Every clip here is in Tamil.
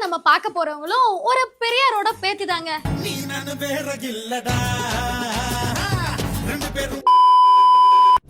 நம்ம பார்க்க போறவங்களும் ஒரு பெரியாரோட பேத்தி தாங்க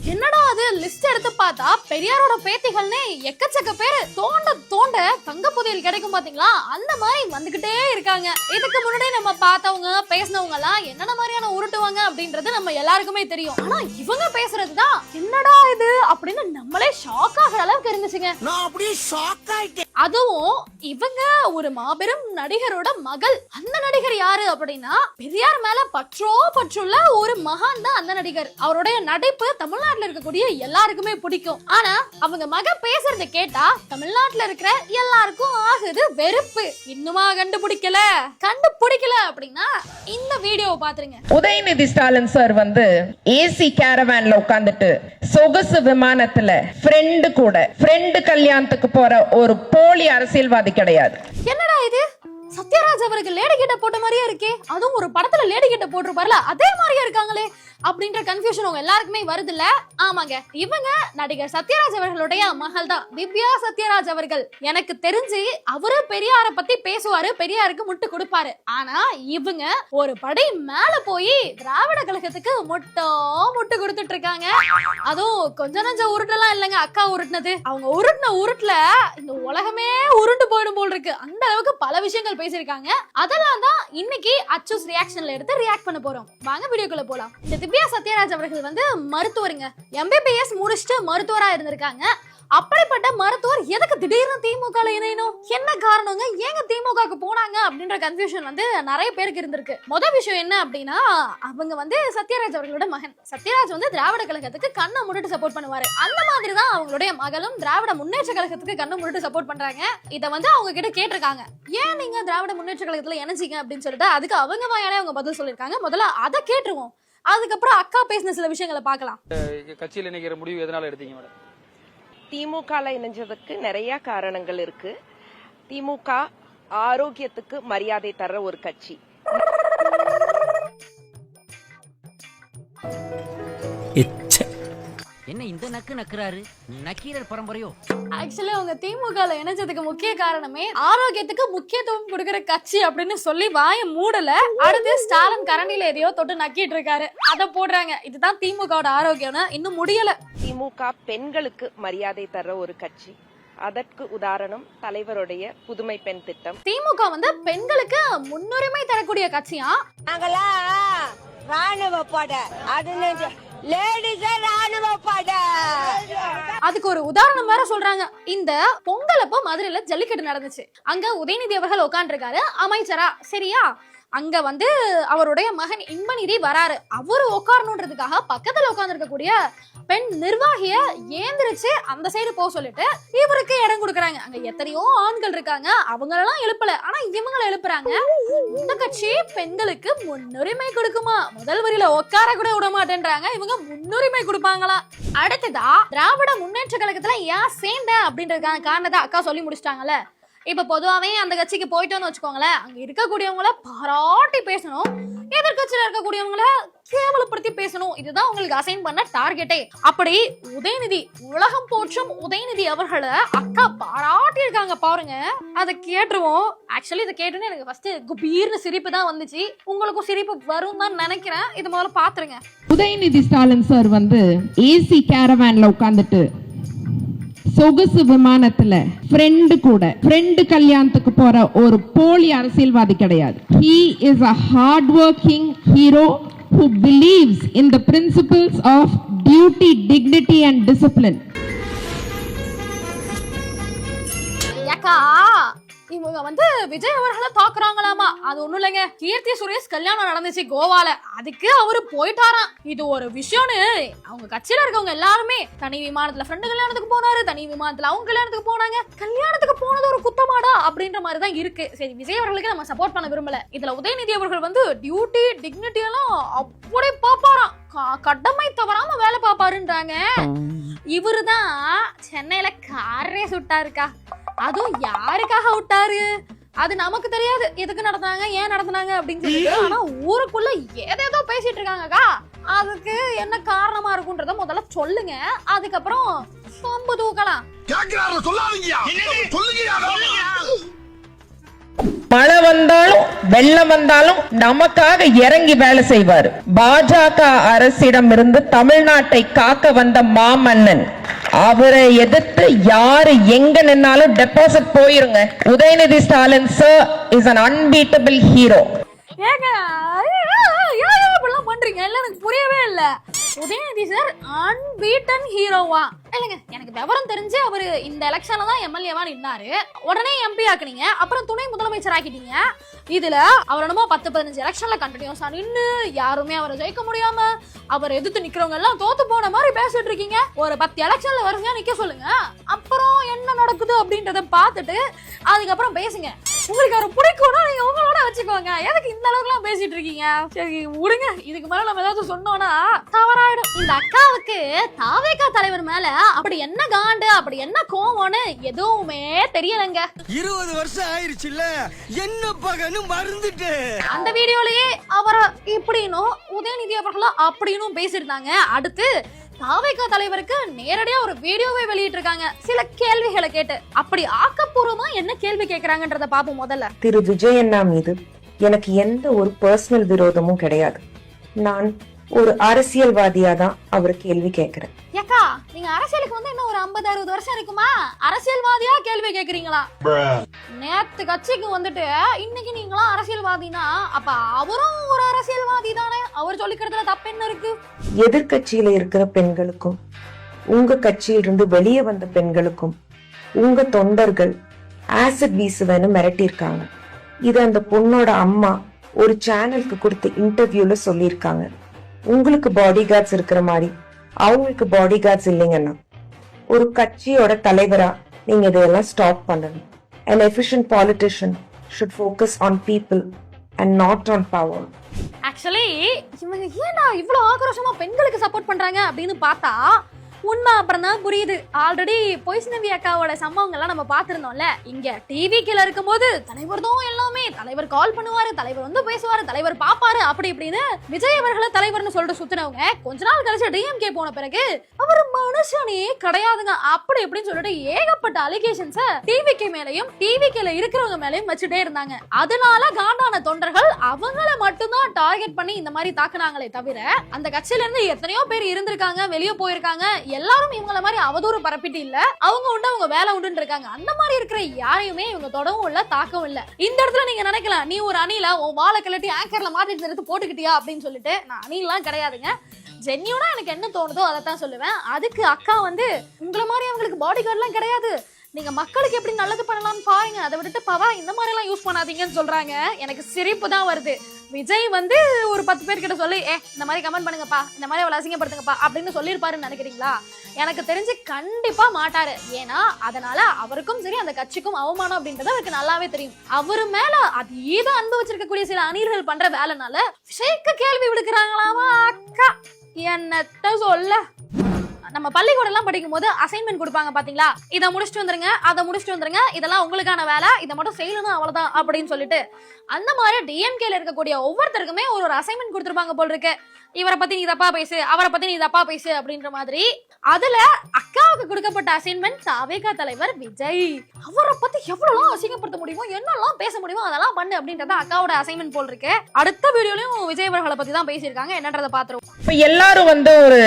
என்னடா அது? லிஸ்ட் எடுத்து பார்த்தா பெரியாரோட பேத்திகள்னே எக்கச்சக்க பேரு. தோண்ட தோண்ட தங்க புதையல் கிடைக்கும் பாத்தீங்களா? அந்த மாதிரி வந்துகிட்டே இருக்காங்க. இதுக்கு முன்னாடி நம்ம பார்த்தவங்க பேசினவங்க எல்லாம் என்னென்ன மாதிரியான உருட்டுவாங்க அப்படின்றது நம்ம எல்லாருக்குமே தெரியும். ஆனா இவங்க பேசுறதுதான் என்னடா இது அப்படின்னு நம்மளே ஷாக் ஆகுற அளவுக்கு இருந்துச்சுங்க. நான் அப்படியே ஷாக் ஆயிட்டேன். அதுவும் இவங்க ஒரு மாபெரும் நடிகரோட மகள். அந்த நடிகர் யாரு அப்படின்னா பெரியார் மேல பற்றோ பற்றுள்ள ஒரு மகான் தான் அந்த நடிகர். அவருடைய நடிப்பு தமிழ்நாட்டுல இருக்கக்கூடிய எல்லாருக்குமே பிடிக்கும். ஆனா அவங்க மக பேசுறத கேட்டா தமிழ்நாட்டுல இருக்கிற எல்லாருக்கும் ஆகுது வெறுப்பு. இன்னுமா கண்டுபிடிக்கல? கண்டுபிடிக்கல அப்படின்னா இந்த வீடியோவை பாத்துருங்க. உதயநிதி ஸ்டாலின் சார் வந்து ஏசி கேரவேன்ல உட்காந்துட்டு சொகுசு விமானத்துல ஃப்ரெண்டு கூட ஃப்ரெண்டு கல்யாணத்துக்கு போற ஒரு போலி அரசியல்வாதி கிடையாது. என்னடா இது? சத்யராஜ் அவருக்கு லேடி கிட்ட போட்ட மாதிரியே இருக்கே. அதுவும் ஒரு படத்துல லேடி கிட்ட போட்டிருப்பார்ல அதே மாதிரியே இருக்காங்களே. அப்படின்ற கன்ஃபியூஷன் உங்க எல்லாருக்குமே வருதுல்ல? ஆமாங்க. இவங்க நடிகர் சத்யராஜ் அவர்களுடைய மகள் தான். திவ்யா சத்யராஜ் அவர்கள். எனக்கு தெரிஞ்சு அவரு பெரியார பத்தி பேசுவாரு பெரியாருக்கு முட்டு கொடுப்பாரு. ஆனா இவங்க ஒரு படை மேல போய் திராவிட கழகத்துக்கு முட்டோ முட்டு கொடுத்துட்டு இருக்காங்க அதுவும் கொஞ்ச நஞ்ச உருட்டெல்லாம் இல்லைங்க அக்கா உருட்டுனது. அவங்க உருட்டின உருட்டுல இந்த உலகமே உருண்டு போயிடும் போல் இருக்கு அந்த அளவுக்கு பல விஷயங்கள் பேசியிருக்காங்க. அதெல்லாம் தான் இன்னைக்கு அச்சூஸ் ரியாக்ஷன்ல எடுத்து ரியாக்ட் பண்ண போறோம். வாங்க வீடியோக்குள்ள போலாம். இந்த திவ்யா சத்யராஜ் அவர்கள் வந்து மருத்துவருங்க. எம்பிபிஎஸ் முடிச்சுட்டு மருத்துவரா இருந்திருக்காங்க. அப்படிப்பட்ட மருத்துவர் எதுக்கு திடீர்னு திமுக இணையணும்? என்ன காரணங்க? ஏங்க திமுகவுக்கு போனாங்க? அப்படின்ற கன்ஃபியூஷன் வந்து நிறைய பேருக்கு இருந்திருக்கு. முதல் விஷயம் என்ன அப்படின்னா அவங்க வந்து சத்யராஜ் அவர்களோட மகன். சத்யராஜ் வந்து திராவிட கழகத்துக்கு கண்ணை முன்னிட்டு சப்போர்ட் பண்ணுவாரு. அந்த மாதிரி தான் அவங்களுடைய மகளும் திராவிட முன்னேற்ற கழகத்துக்கு கண்ணை முன்னிட்டு சப்போர்ட் பண்றாங்க. இதை வந்து அவங்க கிட்ட கேட்டிருக்காங்க. ஏன் நீங்க திராவிட முன்னேற்ற கழகத்துல இணைச்சிங்க அப்படின்னு சொல்லிட்டு அதுக்கு அவங்க வாயாலே அவங்க பதில் சொல்லியிருக்காங்க. முதல்ல அதை கேட்டுருவோம். அதுக்கப்புறம் அக்கா பேசின சில விஷயங்களை பார்க்கலாம். கட்சியில் இணைக்கிற முடிவு எதனால எடுத்தீங்க மேடம்? திமுகல இணைஞ்சதுக்கு நிறைய காரணங்கள் இருக்கு. திமுக ஆரோக்கியத்துக்கு மரியாதை தர ஒரு கட்சி. இந்த நக்கு நக்குறாரு. நக்கீரர் பரம்பரையோ. ஆக்சுவலி அவங்க திமுக இணைஞ்சதுக்கு முக்கிய காரணமே ஆரோக்கியத்துக்கு முக்கியத்துவம் கொடுக்கிற கட்சி அப்படின்னு சொல்லி வாய மூடல. அடுத்து ஸ்டாலின் கரண்டில எதையோ தொட்டு நக்கிட்டு இருக்காரு. அத போடுறாங்க. இதுதான் திமுகவோட ஆரோக்கியம்னு இன்னும் முடியல. திமுக பெண்களுக்கு மரியாதை தர ஒரு கட்சி. அதற்கு உதாரணம் தலைவருடைய புதுமை பெண் திட்டம். திமுக வந்து பெண்களுக்கு முன்னுரிமை தரக்கூடிய கட்சியா? நாங்களாம் ராணுவ படை. அது அதுக்கு ஒரு உதாரணம் வேற சொல்றாங்க. இந்த பொங்கல் அப்போ மதுரையில ஜல்லிக்கட்டு நடந்துச்சு. அங்க உதயநிதி அவர்கள் உட்காந்துருக்காரு அமைச்சரா. சரியா? அங்க வந்து அவருடைய மகன் இன்பநிதி வராரு. அவரு உட்காரணுன்றதுக்காக பக்கத்துல உட்கார்ந்துருக்கக்கூடிய பெண் நிர்வாகிய ஏந்திரிச்சு அந்த சைடு போக சொல்லிட்டு இவருக்கு இடம் கொடுக்குறாங்க. அங்க எத்தனையோ ஆண்கள் இருக்காங்க. அவங்களெல்லாம் எழுப்பல. ஆனா இவங்களை எழுப்புறாங்க. இந்த கட்சி பெண்களுக்கு முன்னுரிமை கொடுக்குமா? முதல் வரியில உட்கார கூட விட மாட்டேன்றாங்க. இவங்க முன்னுரிமை கொடுப்பாங்களா? அடுத்ததா திராவிட முன்னேற்ற கழகத்துல ஏன் சேர்ந்த அப்படின்றதுக்கான காரணத்தை அக்கா சொல்லி முடிச்சிட்டாங்கல்ல? இப்ப பொதுவாவே அந்த கட்சிக்கு போயிட்டோம்னு வச்சுக்கோங்களேன். அங்க இருக்கக்கூடியவங்கள பாராட்டி பேசணும். எதிர்கட்சியில இருக்கக்கூடியவங்கள கேவலப்படுத்தி பேசணும். இதுதான் உங்களுக்கு அசைன் பண்ண டார்கெட்டே அப்படி உதயநிதி உலகம் போற்றும் உதயநிதி அவர்களை அக்கா பாராட்டி இருக்காங்க பாருங்க. அதை கேட்டுருவோம். ஆக்சுவலி இதை கேட்டுன்னு எனக்கு ஃபர்ஸ்ட் குபீர்னு சிரிப்பு தான் வந்துச்சு. உங்களுக்கும் சிரிப்பு வரும் தான் நினைக்கிறேன். இது முதல்ல பாத்துருங்க. உதயநிதி ஸ்டாலின் சார் வந்து ஏசி கேரவேன்ல உட்காந்துட்டு சொகுசு விமானத்துல ஃப்ரெண்டு கூட ஃப்ரெண்டு கல்யாணத்துக்கு போற ஒரு போலி அரசியல்வாதி கிடையாது he is a hard working hero who believes in the principles of duty, dignity and discipline. இவங்க வந்து விஜய் அவர்களை தாக்குறாங்களாமா? அது ஒண்ணும் இல்லைங்க. கீர்த்தி சுரேஷ் கல்யாணம் நடந்துச்சு கோவால. அதுக்கு அவரு போயிட்டாராம். இது ஒரு விஷயம்னு அவங்க கட்சியில இருக்கவங்க எல்லாருமே. தனி விமானத்துல ஃப்ரெண்டு கல்யாணத்துக்கு போனாரு தனி விமானத்துல அவங்க கல்யாணத்துக்கு போனாங்க. கல்யாணத்துக்கு போனது ஒரு குத்தமாடா அப்படின்ற மாதிரி தான் இருக்கு. சரி விஜய் அவர்களுக்கு நம்ம சப்போர்ட் பண்ண விரும்பல. இதுல உதயநிதி அவர்கள் வந்து டியூட்டி டிக்னிட்டி எல்லாம் அப்படியே பாப்பாராம் கடமை தவறாம வேலை பாப்பாருன்றாங்க இவருதான் சென்னையில காரே சுட்டாருக்கா. அதுவும் யாருக்காக விட்டாரு அது நமக்கு தெரியாது. எதுக்கு நடந்தாங்க ஏன் நடந்தாங்க அப்படின்னு சொல்லிட்டு. ஆனா ஊருக்குள்ள ஏதேதோ பேசிட்டு இருக்காங்கக்கா அதுக்கு என்ன காரணமா இருக்குன்றத முதல்ல சொல்லுங்க. அதுக்கப்புறம் சொம்பு தூக்கலாம். கேக்குறாரு சொல்லாதீங்க சொல்லுங்க மழை வந்தாலும் வெள்ளம் வந்தாலும் நமக்காக இறங்கி வேலை செய்வார். பாஜக அரசிடம் இருந்து தமிழ்நாட்டை காக்க வந்த மாமன்னன். அவரை எதிர்த்து யாரு எங்க நின்னாலும் டெபாசிட் போயிருங்க Udhayanidhi Stalin sir is an unbeatable hero ஏங்க பண்றீங்க இல்ல எனக்கு புரியவே இல்ல. உதயநிதி சார் அன்பீட்டன் ஹீரோவா இல்லைங்க எனக்கு விவரம் தெரிஞ்சு அவர் இந்த எலெக்ஷன்ல தான் எம்எல்ஏவா நின்னாரு. உடனே எம்பி ஆக்குனீங்க. அப்புறம் துணை முதலமைச்சர் ஆக்கிட்டீங்க. இதுல அவர் என்னமோ பத்து பதினஞ்சு எலெக்ஷன்ல கண்டினியூஸா நின்று யாருமே அவரை ஜெயிக்க முடியாம அவர் எதிர்த்து நிக்கிறவங்க எல்லாம் தோத்து போன மாதிரி பேசிட்டு இருக்கீங்க. ஒரு பத்து எலெக்ஷன்ல வரிசையா நிக்க சொல்லுங்க. அப்புறம் என்ன நடக்குது அப்படின்றத பார்த்துட்டு அதுக்கப்புறம் பேசுங்க. உங்களுக்கு அவர் பிடிக்கும்னா நீங்க உங்களோட வச்சுக்கோங்க. எதுக்கு இந்த அளவுக்குலாம் பேசிட்டு இருக்கீங்க? சரி விடுங்க. இதுக்கு மேல நம்ம ஏதாவது சொன்னோம்னா தவறாயிடும். இந்த அக்காவுக்கு தாவேகா தலைவர் மேல அப்படி என்ன காண்டு அப்படி என்ன கோவம்னு எதுவுமே தெரியலங்க. இருபது வருஷம் ஆயிருச்சுல்ல? என்ன பகன்னு மறந்துட்டு. அந்த வீடியோலயே அவரை இப்படின்னும் உதயநிதி அவர்களும் அப்படின்னும் பேசியிருந்தாங்க. அடுத்து தாவேகா தலைவருக்கு நேரடியா ஒரு வீடியோவை வெளியிட்டிருக்காங்க. சில கேள்விகளை கேட்டு. அப்படி ஆக்கப்பூர்வமா என்ன கேள்வி கேக்குறாங்கன்றத பாப்போம் முதல்ல. திரு விஜய் அண்ணா மீது எனக்கு எந்த ஒரு பர்சனல் விரோதமும் கிடையாது. நான் ஒரு அரசியல்வாதியா தான் அவர் கேள்வி கேட்கிறேன் ஏக்கா நீங்க அரசியலுக்கு வந்து இன்னும் ஒரு 50 அறுபது வருஷம் இருக்குமா? அரசியல்வாதியா கேள்வி கேக்குறீங்களா? நேத்து கட்சிக்கு வந்துட்டு இன்னைக்கு நீங்களாம் அரசியல்வாதினா அப்ப அவரும் ஒரு அரசியல்வாதி தானே? அவர் சொல்லிக்கிறதுல தப்பு என்ன இருக்கு எதிர்கட்சியில இருக்கிற பெண்களுக்கும் உங்க கட்சியிலிருந்து வெளியே வந்த பெண்களுக்கும் உங்க தொண்டர்கள் ஆசிட் வீசுவேன்னு மிரட்டியிருக்காங்க. இது அந்த பொண்ணோட அம்மா ஒரு சேனலுக்கு கொடுத்த இன்டர்வியூல சொல்லியிருக்காங்க. உங்களுக்கு பாடி கார்ட்ஸ் இருக்கிற மாதிரி அவங்களுக்கு பாடி கார்ட்ஸ் இல்லைங்கன்னா ஒரு கட்சியோட தலைவரா நீங்க இதெல்லாம் ஸ்டாப் பண்ணணும். And efficient politician should focus on people and not on power. Actually இவங்க ஏன்டா இவ்வளோ ஆக்ரோஷமாக பெண்களுக்கு சப்போர்ட் பண்ணுறாங்க அப்படின்னு பார்த்தா உண்மை அப்புறம் தான் புரியுது ஆல்ரெடி பொய்ஸ்நவி அக்காவோட சம்பவங்கள்லாம் நம்ம பார்த்துருந்தோம்ல. இங்க டிவி கீழ இருக்கும்போது தலைவர் தான் எல்லாமே. தலைவர் கால் பண்ணுவாரு தலைவர் வந்து பேசுவாரு தலைவர் பாப்பாரு அப்படி இப்படின்னு விஜய் அவர்களை தலைவர்னு சொல்லிட்டு சுத்தினவங்க கொஞ்ச நாள் கழிச்சு டிஎம்கே போன பிறகு அவர் மனுஷனே கிடையாதுங்க. அப்படி இப்படின்னு சொல்லிட்டு ஏகப்பட்ட அலிகேஷன்ஸ டிவிக்கு மேலயும் டிவிக்கில இருக்கிறவங்க மேலையும் வச்சுட்டே இருந்தாங்க. அதனால காண்டான தொண்டர்கள் அவங்கள மட்டும்தான் டார்கெட் பண்ணி இந்த மாதிரி தாக்குனாங்களே தவிர அந்த கட்சியில இருந்து எத்தனையோ பேர் இருந்திருக்காங்க வெளியே போயிருக்காங்க எல்லாரும் இவங்கள மாதிரி அவதூறு பரப்பிட்டு இல்ல. அவங்க உண்டு அவங்க வேலை உண்டுன்னு இருக்காங்க. அந்த மாதிரி இருக்கிற யாரையுமே இவங்க தொடவும் இல்ல தாக்கவும் இல்ல. இந்த இடத்துல நீங்க நினைக்கலாம் நீ ஒரு அணில உன் வாழை கிளட்டி ஆங்கர்ல மாத்திட்டு எடுத்து போட்டுக்கிட்டியா அப்படின்னு சொல்லிட்டு நான் அணிலாம் கிடையாதுங்க. ஜென்யூனா எனக்கு என்ன தோணுதோ அதை தான் சொல்லுவேன். அதுக்கு அக்கா வந்து உங்களை மாதிரி அவங்களுக்கு பாடி கார்டுலாம் கிடையாது. நீங்க மக்களுக்கு எப்படி நல்லது பண்ணலாம்னு பாருங்க. அதை விட்டுட்டு பவா இந்த மாதிரி எல்லாம் யூஸ் பண்ணாதீங்கன்னு சொல்றாங்க. எனக்கு சிரிப்பு தான் வருது. விஜய் வந்து ஒரு பத்து பேர் கிட்ட சொல்லி ஏ இந்த மாதிரி கமெண்ட் பண்ணுங்கப்பா இந்த மாதிரி அவ்வளோ அசிங்கப்படுத்துங்கப்பா அப்படின்னு சொல்லியிருப்பாருன்னு நினைக்கிறீங்களா? எனக்கு தெரிஞ்சு கண்டிப்பா மாட்டாரு. ஏன்னா அதனால அவருக்கும் சரி அந்த கட்சிக்கும் அவமானம் அப்படின்றது அவருக்கு நல்லாவே தெரியும். அவர் மேல அதீத அன்பு வச்சிருக்கக்கூடிய சில அணில்கள் பண்ற வேலைனால விஜய்க்கு கேள்வி விடுக்கிறாங்களாமா அக்கா? என்னத்த சொல்ல? நம்ம பள்ளிக்கூடம்லாம் படிக்கும்போது படிக்கும் போது அசைன்மெண்ட் கொடுப்பாங்க பாத்தீங்களா? இதை முடிச்சுட்டு வந்துருங்க அதை முடிச்சுட்டு வந்துருங்க இதெல்லாம் உங்களுக்கான வேலை இதை மட்டும் செய்யணும் அவ்வளவுதான் அப்படின்னு சொல்லிட்டு அந்த மாதிரி டிஎம்கேல இருக்கக்கூடிய ஒவ்வொருத்தருக்குமே ஒரு ஒரு அசைன்மெண்ட் கொடுத்துருப்பாங்க போல் இருக்கு. இவரை பத்தி நீ தப்பா பேசு அவரை பத்தி நீ தப்பா பேசு அப்படின்ற மாதிரி அதுல அக்காவுக்கு கொடுக்கப்பட்ட அசைன்மெண்ட் அவேகா தலைவர் விஜய். அவரை பத்தி எவ்வளவு அசிங்கப்படுத்த முடியுமோ என்னெல்லாம் பேச முடியுமோ அதெல்லாம் பண்ணு அப்படின்றத அக்காவோட அசைன்மெண்ட் போல் இருக்கு. அடுத்த வீடியோலயும் விஜய் அவர்களை பத்தி தான் பேசியிருக்காங்க. என்னன்றத பாத்துருவோம். இப்ப எல்லாரும் வந்து ஒரு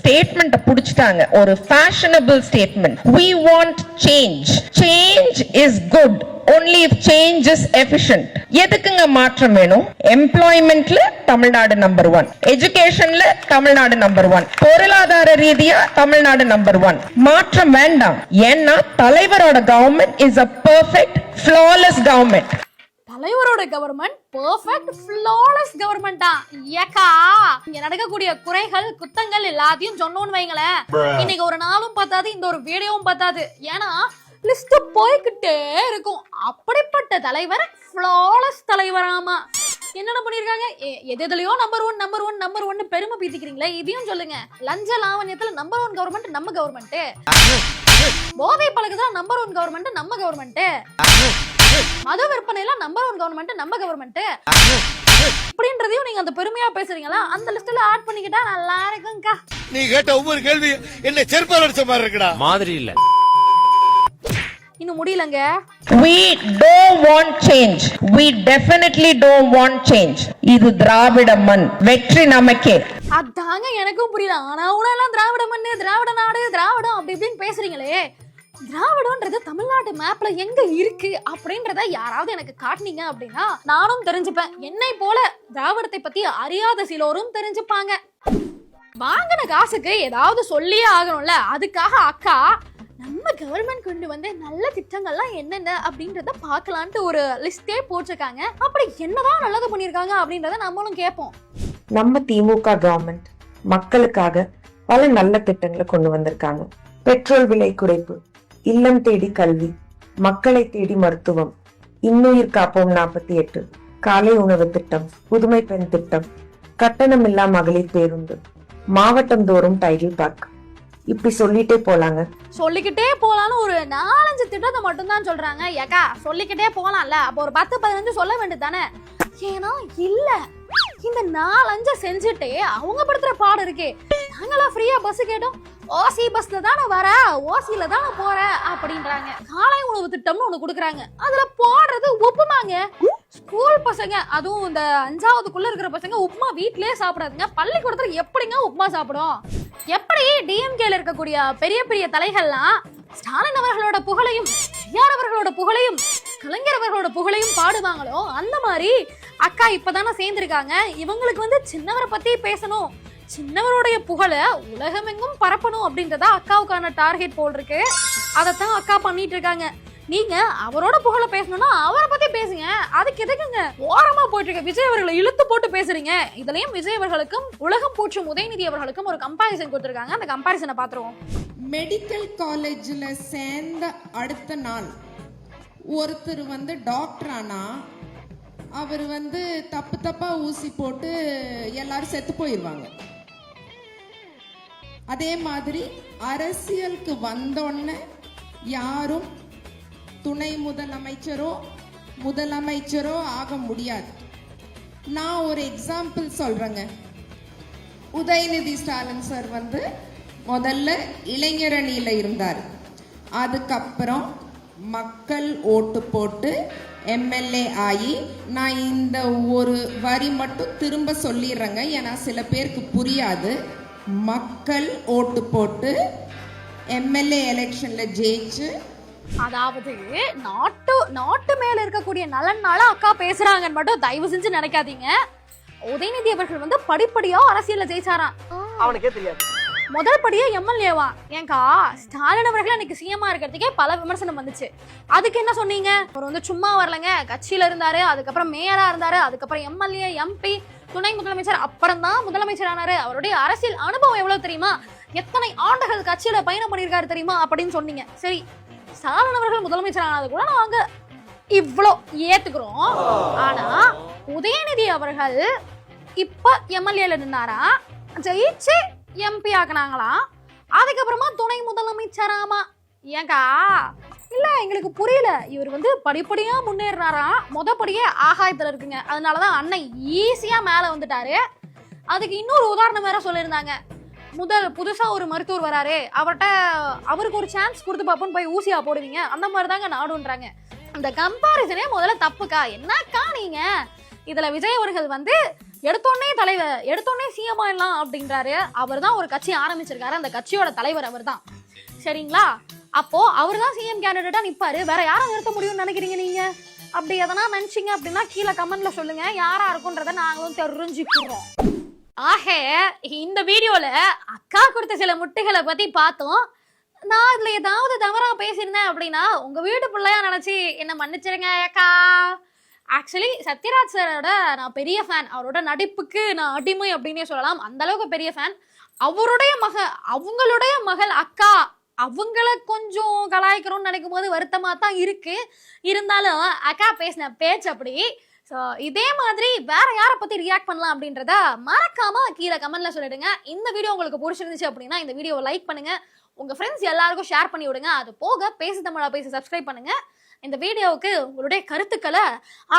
ஸ்டேட்மெண்ட் புடிச்சிட்டாங்க. ஒரு fashionable statement we want change change is good only if change is efficient. எதுக்குங்க மாற்றம் வேணும்? எம்ப்ளாய்மெண்ட்ல தமிழ்நாடு நம்பர் ஒன் எஜுகேஷன்ல தமிழ்நாடு நம்பர் ஒன் பொருளாதார ரீதியா தமிழ்நாடு நம்பர் ஒன் மாற்றம் வேண்டாம். ஏன்னா தலைவரோட government is a perfect flawless government தலைவரோட கவர்மெண்ட் பெர்ஃபெக்ட் ஃப்ளாலெஸ் கவர்மெண்டா ஏக்கா இங்க நடக்கக்கூடிய குறைகள் குத்தங்கள் எல்லாத்தையும் சொன்னோன்னு வைங்களேன். இன்னைக்கு ஒரு நாளும் பத்தாது இந்த ஒரு வீடியோவும் பத்தாது. ஏன்னா லிஸ்ட் போய்கிட்டே இருக்கும். அப்படிப்பட்ட தலைவர் ஃப்ளாலெஸ் தலைவராமா என்னென்ன பண்ணிருக்காங்க? எ- எது எதுலயோ number one number one number one பெருமை பீத்திக்கிறீங்களே இதையும் சொல்லுங்க. லஞ்ச லாவண்யத்துல நம்பர் ஒன் கவர்மெண்ட் நம்ம கவர்மெண்ட் போதை பழக்கத்துல நம்பர் ஒன் கவர்மெண்ட் நம்ம கவர்மெண்ட் மது விற்பனையில நம்பர் ஒன் கவர்மெண்ட் நம்ம கவர்மெண்ட் அப்படின்றதையும் நீங்க அந்த பெருமையா பேசுறீங்களா? அந்த லிஸ்ட்ல ஆட் பண்ணிக்கிட்டா நல்லா இருக்கும்க்கா. நீ கேட்ட ஒவ்வொரு கேள்வி என்ன செருப்பால் அடிச்ச மாதிரி இருக்குடா. மாதிரி இல்ல. இன்னும் முடியலங்க. We don't want change. We definitely don't want change. இது திராவிட மண். வெற்றி நமக்கே. அதாங்க எனக்கும் புரியல. ஆனா கூட எல்லாம் திராவிட மண்ணு திராவிட நாடு திராவிடம் அப்படி இப்படின்னு பேசுறீங்களே. திராவிடம்ன்றது தமிழ்நாட்டு மேப்ல எங்க இருக்கு அப்படின்றத யாராவது எனக்கு காட்டுனீங்க அப்படின்னா நானும் தெரிஞ்சுப்பேன். என்னை போல திராவிடத்தை பத்தி அறியாத சிலோரும் தெரிஞ்சுப்பாங்க. வாங்கின காசுக்கு ஏதாவது சொல்லியே ஆகணும்ல. அதுக்காக அக்கா நம்ம கவர்மெண்ட் கொண்டு வந்த நல்ல திட்டங்கள்லாம் என்னென்ன அப்படின்றத பார்க்கலான்ட்டு ஒரு லிஸ்டே போட்டிருக்காங்க. அப்படி என்னதான் நல்லது பண்ணியிருக்காங்க அப்படின்றத நம்மளும் கேட்போம். நம்ம திமுக கவர்மெண்ட் மக்களுக்காக பல நல்ல திட்டங்களை கொண்டு வந்திருக்காங்க. பெட்ரோல் விலை குறைப்பு இல்லம் தேடி கல்வி மக்களை தேடி மருத்துவம் இன்னுயிர் காப்போம் நாற்பத்தி எட்டு காலை உணவு திட்டம் புதுமை பெண் திட்டம் கட்டணமில்லா மகளிர் பேருந்து மாவட்டம் தோறும் டைட்டில் பார்க். இப்படி சொல்லிட்டே போலாங்க. சொல்லிக்கிட்டே போலான்னு ஒரு நாலஞ்சு திட்டத்தை மட்டும்தான் சொல்றாங்க. ஏக்கா சொல்லிக்கிட்டே போலாம்ல. அப்போ ஒரு பத்து பதினஞ்சு சொல்ல வேண்டியது தானே ஏன்னா இல்ல. இந்த நாலஞ்ச செஞ்சுட்டே அவங்க படுத்துற பாடம் இருக்கே. நாங்களா ஃப்ரீயா பஸ் கேட்டோம். ஓசி பஸ்ல தானே வர ஓசில தானே போற அப்படின்றாங்க. காலை உணவு திட்டம்னு ஒண்ணு கொடுக்குறாங்க. அதுல போடுறது உப்புமாங்க. ஸ்கூல் பசங்க அதுவும் இந்த அஞ்சாவதுக்குள்ள இருக்கிற பசங்க உப்புமா வீட்லயே சாப்பிடாதுங்க. பள்ளிக்கூடத்துல எப்படிங்க உப்புமா சாப்பிடும்? எப்படி டிஎம்கேல இருக்கக்கூடிய பெரிய பெரிய தலைகள்லாம் ஸ்டாலின் அவர்களோட புகழையும் பெரியார் அவர்களோட புகழையும் கலைஞர் அவர்களோட புகழையும் பாடுவாங்களோ அந்த மாதிரி அக்கா இப்பதானே சேர்ந்திருக்காங்க. இவங்களுக்கு வந்து சின்னவரை பத்தி பேசணும். சின்னவருடைய புகழை உலகமெங்கும் பரப்பணும் அப்படின்றதா அக்காவுக்கான டார்கெட் போல் இருக்கு. அதைத்தான் அக்கா பண்ணிட்டு இருக்காங்க. நீங்க அவரோட புகழ பேசணும்னா அவரை பத்தி பேசுங்க. அதுக்கு எதுக்குங்க? ஓரமா போயிட்டு இருக்க விஜய் அவர்களை இழுத்து போட்டு பேசுறீங்க. இதுலயும் விஜய் அவர்களுக்கும் உலகம் போற்றும் உதயநிதி அவர்களுக்கும் ஒரு கம்பாரிசன் கொடுத்துருக்காங்க. அந்த கம்பாரிசனை பாத்துருவோம் மெடிக்கல் காலேஜில் சேர்ந்த அடுத்த நாள் ஒருத்தர் வந்து டாக்டர் ஆனா அவர் வந்து தப்பு தப்பா ஊசி போட்டு எல்லாரும் செத்து போயிடுவாங்க அதே மாதிரி அரசியலுக்கு வந்தோடனே யாரும் துணை முதலமைச்சரோ முதலமைச்சரோ ஆக முடியாது. நான் ஒரு எக்ஸாம்பிள் சொல்றேங்க. உதயநிதி ஸ்டாலின் சார் வந்து முதல்ல இளைஞரணியில் இருந்தார். அதுக்கப்புறம் மக்கள் ஓட்டு போட்டு எம்எல்ஏ ஆகி நான் இந்த ஒரு வரி மட்டும் திரும்ப சொல்லிடுறேங்க. ஏன்னா சில பேருக்கு புரியாது. மக்கள் ஓட்டு போட்டு எம்எல்ஏ எலெக்ஷனில் ஜெயிச்சு அதாவது நாட்டு நாட்டு மேல இருக்கக்கூடிய நலன்னால அக்கா பேசுறாங்கன்னு மட்டும் தயவு செஞ்சு நினைக்காதீங்க. உதயநிதி அவர்கள் வந்து படிப்படியா அரசியல்ல ஜெயிச்சாராம். அவனுக்கே தெரியாது. முதல் படியே எம்எல்ஏவா. ஏங்கா ஸ்டாலின் அவர்கள் அன்னைக்கு சிஎம்மா இருக்கிறதுக்கே பல விமர்சனம் வந்துச்சு. அதுக்கு என்ன சொன்னீங்க? அவர் வந்து சும்மா வரலங்க. கட்சியில இருந்தாரு அதுக்கப்புறம் மேயரா இருந்தாரு அதுக்கப்புறம் எம்எல்ஏ எம்பி துணை முதலமைச்சர் அப்புறம் தான் முதலமைச்சர் ஆனாரு அவருடைய அரசியல் அனுபவம் எவ்வளவு தெரியுமா? எத்தனை ஆண்டுகள் கட்சியில பயணம் பண்ணியிருக்காரு தெரியுமா? அப்படின்னு சொன்னீங்க. சரி ஸ்டாலின் அவர்கள் முதலமைச்சர் ஆனது கூட நாங்க இவ்வளோ ஏத்துக்கிறோம். ஆனா உதயநிதி அவர்கள் இப்ப எம்எல்ஏல நின்னாரா? ஜெயிச்சு எம்பி ஆக்குனாங்களாம் அதுக்கப்புறமா துணை முதலமைச்சராமா? ஏங்கா? இல்ல எங்களுக்கு புரியல. இவர் வந்து படிப்படியா முன்னேறினாராம் மொதப்படியே ஆகாயத்துல இருக்குங்க. அதனாலதான் அண்ணன் ஈஸியா மேல வந்துட்டாரு. அதுக்கு இன்னொரு உதாரணம் வேற சொல்லியிருந்தாங்க. முதல் புதுசா ஒரு மருத்துவர் வராரு அவர்கிட்ட அவருக்கு ஒரு சான்ஸ் கொடுத்து பார்ப்போம்னு போய் ஊசியா போடுவீங்க. அந்த மாதிரி தாங்க நாடுன்றாங்க. அந்த கம்பாரிசனே முதல்ல தப்புக்கா? என்னக்கா நீங்க? இதுல விஜய் அவர்கள் வந்து எடுத்தோடனே தலைவர் எடுத்தோடனே சிஎம் ஆயிடலாம் அப்படின்றாரு. அவர் தான் ஒரு கட்சி ஆரம்பிச்சிருக்காரு. அந்த கட்சியோட தலைவர் அவர் தான் சரிங்களா? அப்போ அவர் தான் சிஎம் கேண்டிடேட்டா நிப்பாரு. வேற யாரை நிறுத்த முடியும்னு நினைக்கிறீங்க நீங்க? அப்படி எதனா நினைச்சீங்க அப்படின்னா கீழே கமெண்ட்ல சொல்லுங்க. யாரா இருக்கும்ன்றத நாங்களும் தெரிஞ்சுக்கிறோம். ஆக இந்த வீடியோல அக்கா கொடுத்த சில முட்டைகளை பத்தி பார்த்தோம். நான் இதுல ஏதாவது தவறா பேசியிருந்தேன் அப்படின்னா உங்க வீட்டு பிள்ளையா நினைச்சு என்ன மன்னிச்சிருங்க அக்கா. ஆக்சுவலி சத்யராஜ் சாரோட நான் பெரிய ஃபேன் அவரோட நடிப்புக்கு நான் அடிமை அப்படின்னே சொல்லலாம். அந்த அளவுக்கு பெரிய ஃபேன் அவருடைய மக அவங்களுடைய மகள் அக்கா அவங்கள கொஞ்சம் கலாய்க்கிறோம்னு நினைக்கும் போது வருத்தமாக தான் இருக்கு. இருந்தாலும் அக்கா பேசின பேச்சு அப்படி ஸோ இதே மாதிரி வேற யாரை பத்தி ரியாக்ட் பண்ணலாம் அப்படின்றத மறக்காம கீழே கமெண்ட்ல சொல்லிடுங்க. இந்த வீடியோ உங்களுக்கு பிடிச்சிருந்துச்சு அப்படின்னா இந்த வீடியோவை லைக் பண்ணுங்க. உங்க ஃப்ரெண்ட்ஸ் எல்லாருக்கும் ஷேர் பண்ணி விடுங்க. அது போக பேசு தமிழா பேசி சப்ஸ்கிரைப் பண்ணுங்க. இந்த வீடியோவுக்கு உங்களுடைய கருத்துக்களை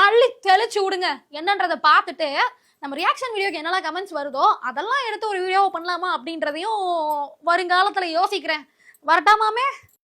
அள்ளி தெளிச்சு விடுங்க. என்னன்றதை பார்த்துட்டு நம்ம ரியாக்ஷன் வீடியோக்கு என்னெல்லாம் கமெண்ட்ஸ் வருதோ அதெல்லாம் எடுத்து ஒரு வீடியோவை பண்ணலாமா அப்படின்றதையும் வருங்காலத்தில் யோசிக்கிறேன். வரட்டாமாமே